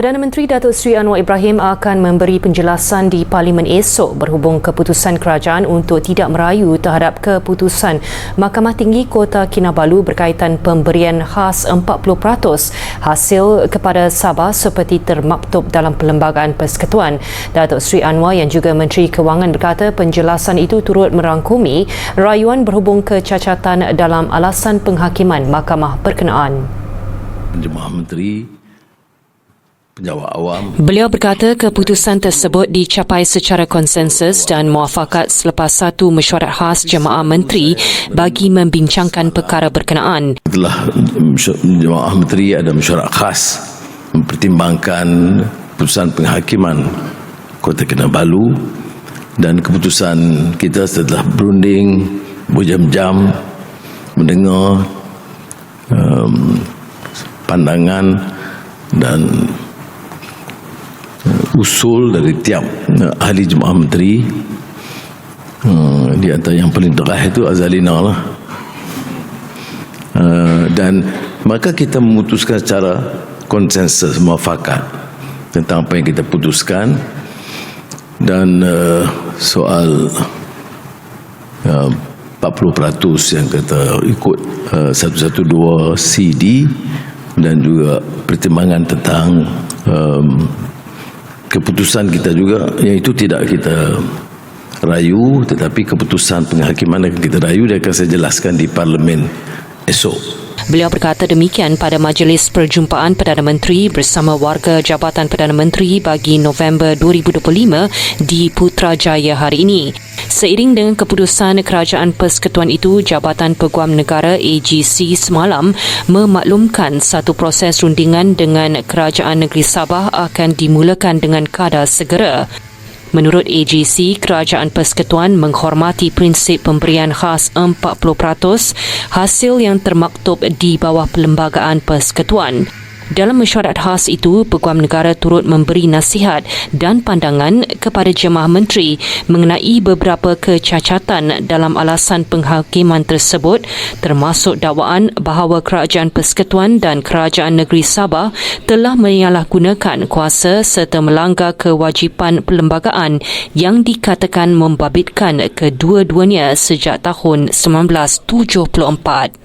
Perdana Menteri Datuk Seri Anwar Ibrahim akan memberi penjelasan di Parlimen esok berhubung keputusan kerajaan untuk tidak merayu terhadap keputusan Mahkamah Tinggi Kota Kinabalu berkaitan pemberian khas 40% hasil kepada Sabah seperti termaktub dalam Perlembagaan Persekutuan. Datuk Seri Anwar yang juga Menteri Kewangan berkata penjelasan itu turut merangkumi rayuan berhubung kecacatan dalam alasan penghakiman mahkamah berkenaan. Jemaah Menteri penjawab awam. Beliau berkata keputusan tersebut dicapai secara konsensus dan muafakat selepas satu mesyuarat khas jemaah menteri bagi membincangkan perkara berkenaan. Setelah jemaah menteri ada mesyuarat khas mempertimbangkan keputusan penghakiman Kota Kinabalu dan keputusan kita setelah berunding berjam-jam mendengar um, pandangan dan usul dari tiap uh, ahli jemaah menteri uh, di antara yang paling terah itu Azalina lah. Uh, dan maka kita memutuskan secara konsensus muafakat tentang apa yang kita putuskan dan uh, soal uh, 40% yang kita ikut uh, 112 CD dan juga pertimbangan tentang um, keputusan kita juga yang itu tidak kita rayu tetapi keputusan penghakiman yang kita rayu dia akan saya jelaskan di parlimen esok Beliau berkata demikian pada majlis perjumpaan Perdana Menteri bersama warga Jabatan Perdana Menteri bagi November 2025 di Putrajaya hari ini. Seiring dengan keputusan Kerajaan Persekutuan itu, Jabatan Peguam Negara AGC semalam memaklumkan satu proses rundingan dengan Kerajaan Negeri Sabah akan dimulakan dengan kadar segera. Menurut AGC, Kerajaan Persekutuan menghormati prinsip pemberian khas 40% hasil yang termaktub di bawah Perlembagaan Persekutuan. Dalam mesyuarat khas itu, Peguam Negara turut memberi nasihat dan pandangan kepada jemaah menteri mengenai beberapa kecacatan dalam alasan penghakiman tersebut termasuk dakwaan bahawa Kerajaan Persekutuan dan Kerajaan Negeri Sabah telah menyalahgunakan kuasa serta melanggar kewajipan perlembagaan yang dikatakan membabitkan kedua-duanya sejak tahun 1974.